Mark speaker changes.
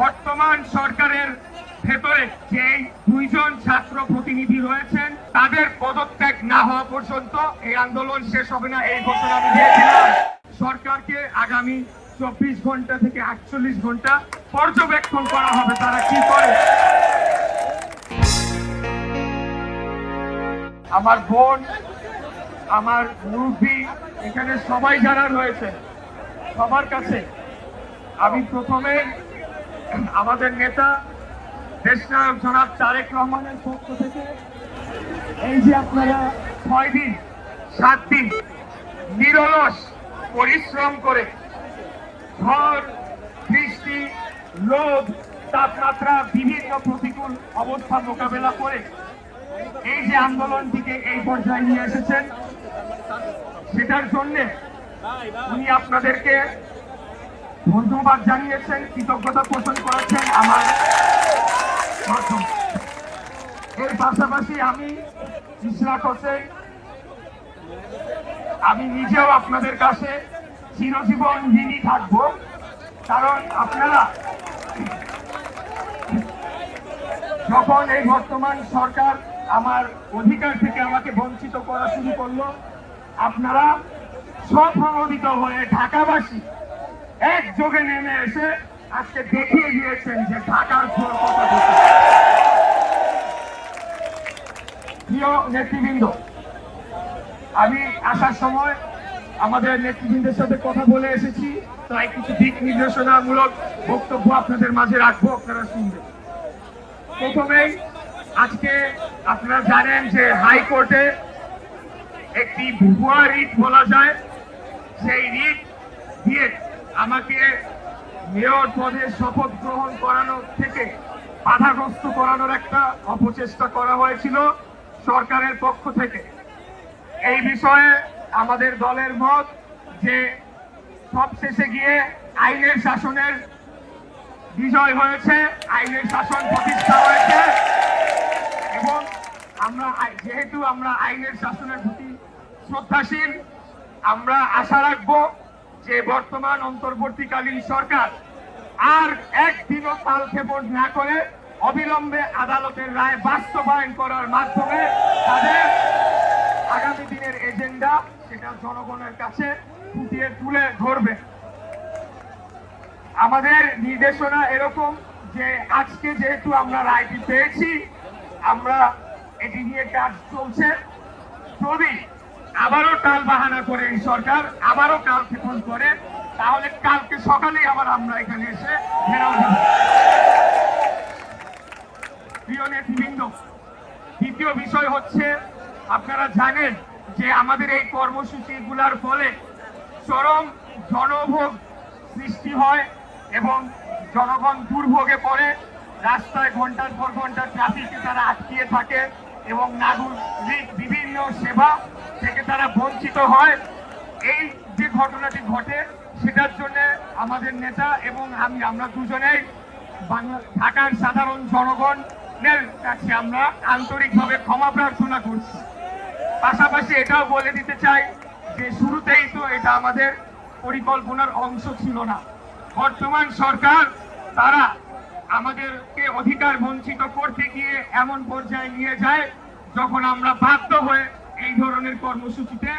Speaker 1: বর্তমান সরকারের ভেতরে যে দুইজন ছাত্র প্রতিনিধি রয়েছেন, তাদের পদত্যাগ না হওয়া পর্যন্ত এই আন্দোলন শেষ হবে না এই ঘোষণা দিয়েছিলাম। সরকারকে আগামী চব্বিশ ঘণ্টা থেকে আটচল্লিশ ঘণ্টা পর্যবেক্ষণ করা হবে তারা কি করে। আমার বোন, আমার মুরব্বী, এখানে সবাই যারা রয়েছে, সবার কাছে আমি প্রথমে আমাদের নেতা দেশনায়ক জনাব তারেক রহমানের পক্ষ থেকে এই যে আপনারা ছয় দিন, সাত দিন নিরলস পরিশ্রম করে ঝড়, বৃষ্টি, রোদ, তাপমাত্রা, বিভিন্ন প্রতিকূল অবস্থা মোকাবেলা করে এই যে আন্দোলনটিকে এই পর্যায়ে নিয়ে এসেছেন, সেটার জন্যে উনি আপনাদেরকে ধন্যবাদ জানিয়েছেন, কৃতজ্ঞতা পোষণ করেছেন আমার এর পাশাপাশি আমি ইশরাক হোসেন, আমি নিজেও আপনাদের কাছে চিরজীবন ঋণী থাকব। কারণ আপনারা যখন এই বর্তমান সরকার আমার অধিকার থেকে আমাকে বঞ্চিত করা শুরু করল, আপনারা স্বপ্রণোদিত হয়ে ঢাকাবাসী একযোগে নেমে এসে আজকে দেখিয়ে দিয়েছেন যে ঢাকার জোর বেশি। প্রিয় নেতৃবৃন্দ, আমি আসার সময় আমাদের নেতৃবৃন্দের সাথে কথা বলে এসেছি, তাই কিছু দিক নির্দেশনামূলক বক্তব্য আপনাদের মাঝে রাখব, আপনারা শুনবেন প্রথমেই, আজকে আপনারা জানেন যে হাইকোর্টে একটি ভুয়া রিট বলা যায়, সেই রিট আমাকে মেয়র পদে শপথ গ্রহণ করানো থেকে বাধাগ্রস্ত করানোর একটা অপচেষ্টা করা হয়েছিল সরকারের পক্ষ থেকে। এই বিষয়ে আমাদের দলের মত যে সবশেষে গিয়ে আইনের শাসনের বিজয় হয়েছে, আইনের শাসন প্রতিষ্ঠা হয়েছে এবং আমরা যেহেতু আমরা আইনের শাসনের প্রতি শ্রদ্ধাশীল, আমরা আশা রাখব যে বর্তমান অন্তর্বর্তীকালীন সরকার আর একদিনও কালক্ষেপণ না করে অবিলম্বে আদালতের রায় বাস্তবায়ন করার মাধ্যমে তাদের আগামী দিনের এজেন্ডা সেটা জনগণের কাছে ফুটিয়ে তুলে ধরবে। আমাদের নির্দেশনা এরকম যে আজকে যেহেতু আমরা রায়টি পেয়েছি, আমরা এটি নিয়ে কাজ চলছে। যদি আবারও টাল বাহানা করে এই সরকার, আবারও কাল ক্ষেপণ করে। তাহলে কালকে সকালেই আবার আমরা এখানে এসে ঘেরাও দেব প্রিয় নেতৃবৃন্দ, দ্বিতীয় বিষয় হচ্ছে, আপনারা জানেন যে আমাদের এই কর্মসূচিগুলোর ফলে চরম জনভোগ সৃষ্টি হয় এবং জনগণ দুর্ভোগে পড়ে। রাস্তায় ঘণ্টার পর ঘণ্টা ট্রাফিকে তারা আটকিয়ে থাকে। এবং নাগরিক বিভিন্ন সেবা থেকে তারা বঞ্চিত হয়, এই যে ঘটনাটি ঘটে, সেটার জন্য আমাদের নেতা এবং আমি, আমরা দুজনেই বাংলা, ঢাকার সাধারণ জনগণের কাছে আমরা আন্তরিকভাবে ক্ষমা প্রার্থনা করছি। পাশাপাশি এটাও বলে দিতে চাই যে শুরুতেই তো এটা আমাদের পরিকল্পনার অংশ ছিল না। বর্তমান সরকার, তারা আমাদেরকে অধিকার বঞ্চিত করতে গিয়ে এমন পর্যায়ে নিয়ে যায় যখন আমরা বাধ্য হয়ে এই ধরনের কর্মসূচিতে